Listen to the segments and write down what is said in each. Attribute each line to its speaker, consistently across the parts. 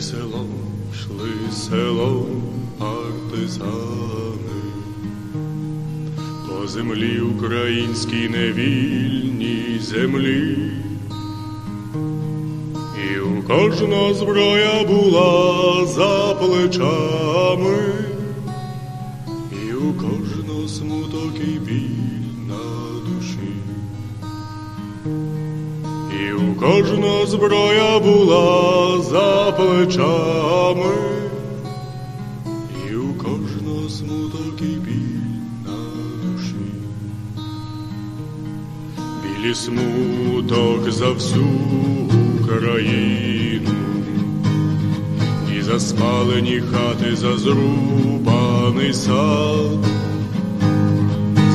Speaker 1: Шли селом, шли селом партизани, по землі українській невільній землі, і у кожного зброя була за плечами, і у кожного смуток і біль на душі. Кожного зброя була за плечами, і у кожного смуток і біль на душі. Білі смуток за всю Україну, і за спалені хати, за зрубаний сад.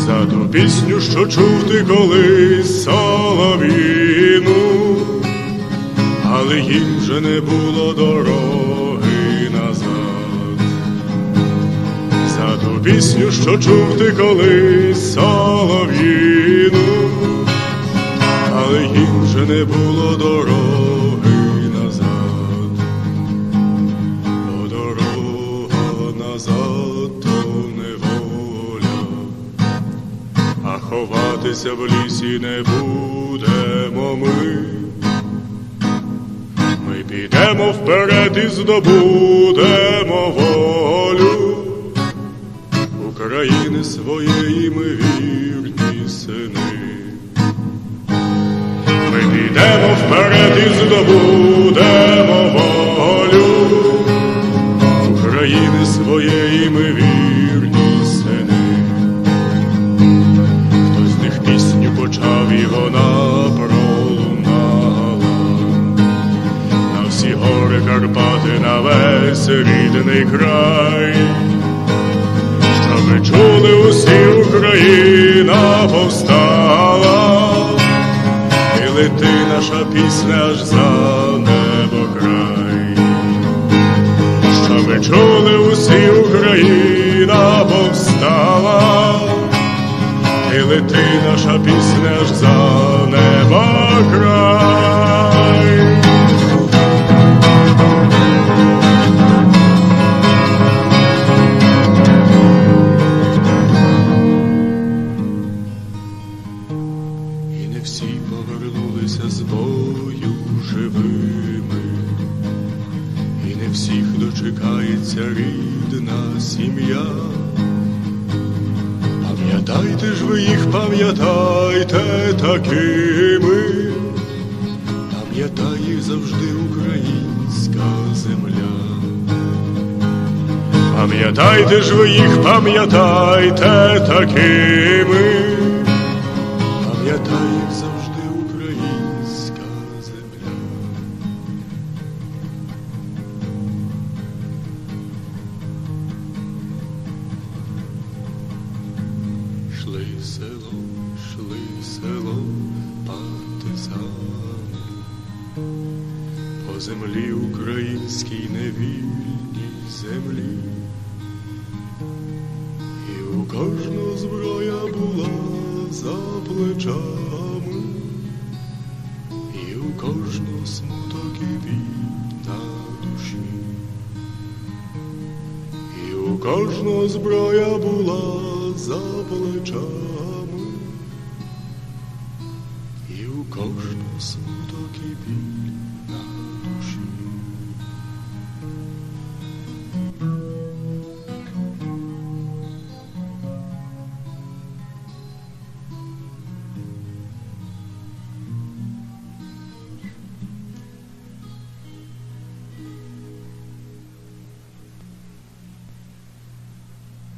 Speaker 1: За ту пісню, що чув ти колись соловіну, вже не було дороги назад. За ту пісню, що чув ти колись соловіну, але їм вже не було дороги назад. Бо дорога назад то неволя а ховатися в лісі не будемо ми. Ми підемо вперед і здобудемо волю України своєї ми вірні сини. Ми підемо вперед і здобудемо волю України своєї ми вірні сини. Хтось з них пісню почав і вона Карпати, на весь рідний край, щоб чули усі Україна повстала, і лети наша пісня аж за небо край. Щоб чули усі Україна повстала, і лети наша пісня ж за неба край. Всі повернулися з бою живими, і не всіх дочекається рідна сім'я. Пам'ятайте ж ви їх, пам'ятайте такими, пам'ятай їх завжди українська земля. Пам'ятайте ж ви їх, пам'ятайте такими, пам'ятай Шли селом, шли селом партизани, по землі українській невільній землі, і у кожного зброя була за плечами, і у кожного смуток і біль на душі. І у кожного зброя була за плечами, і у кожного смуток і біль на душі.